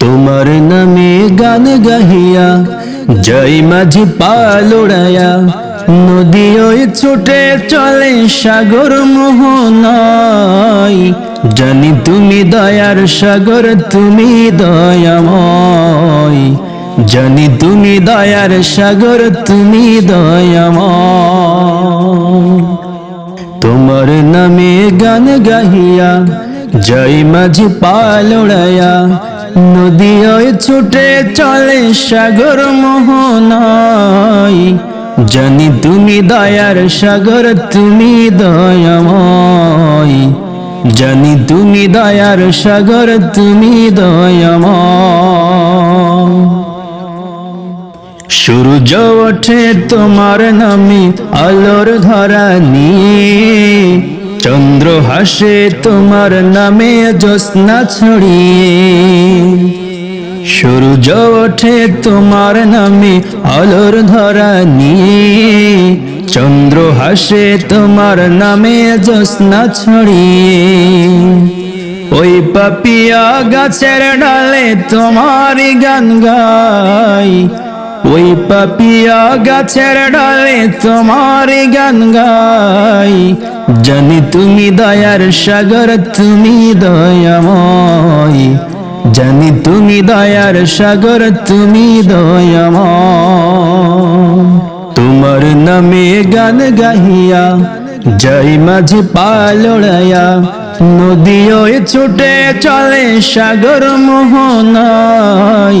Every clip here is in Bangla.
তোমার নামে গান গাহিয়া, জয় মাঝি পালোড়ায়া নদী ওই ছুটে চলে সাগর মোহনাই জানি তুমি দয়ার সাগর, তুমি দয়াময়। জানি তুমি দয়ার সাগর, তুমি দয়াময়। তোমার নামে গান গাহিয়া, জয় মাঝি পালোড়ায়া নদী ওই ছুটে চলে সাগর মোহনাই জানি তুমি দয়ার সাগর, তুমি দয়াময়। জানি তুমি দয়ার সাগর, তুমি দয়াময়। সূর্য ওঠে তোমার নামে, আলোর ধরা নিয়ে। চন্দ্র হাসে তোমার নামে জ্যোৎস্না ছড়িয়ে। সূর্য ওঠে তোমার নামে আলোর ধরা নিয়ে। চন্দ্র হাসে তোমার নামে জ্যোৎস্না ছড়িয়ে। ওই পাপিয়া গাছের ডালে তোমার গান গাই। ওই পাপিয়া গাছের ডালে তোমারই গান গাই। জানি তুমি দয়ার সাগর, তুমি দয়াময়। জানি তুমি দয়ার সাগর, তুমি দয়াময়। তোমার নামে গান গাহিয়া জয় মাঝে পালোড়ায়া নদী ওই ছুটে চলে সাগর মোহনাই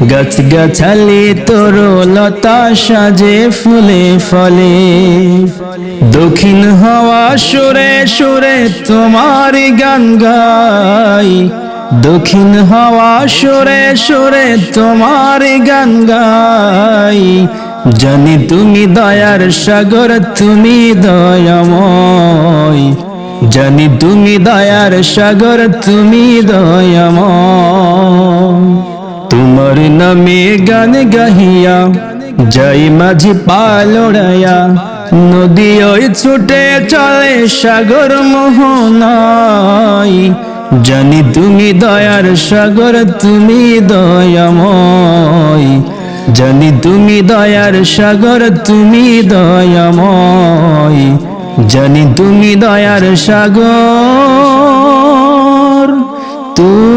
গাছ গাছালি লতা সাজে ফুলে ফলে। দক্ষিণ হওয়া সুরে সুরে তোমার গান গাই। দক্ষিণ হওয়া সুরে সুরে তোমার গান গাই। জানি তুমি দয়ার সাগর, তুমি দয়াময়। জানি তুমি দয়ার সাগর, তুমি দয়াময়। তোমার নামে গান গাহিয়া, যাই মাঝি পালোড়ায়া নদী ওই ছুটে চলে সাগর মোহনাই জানি তুমি দয়ার সাগর, তুমি দয়াময়। জানি তুমি দয়ার সাগর, তুমি দয়াময়। জানি তুমি দয়ার সাগর তুমি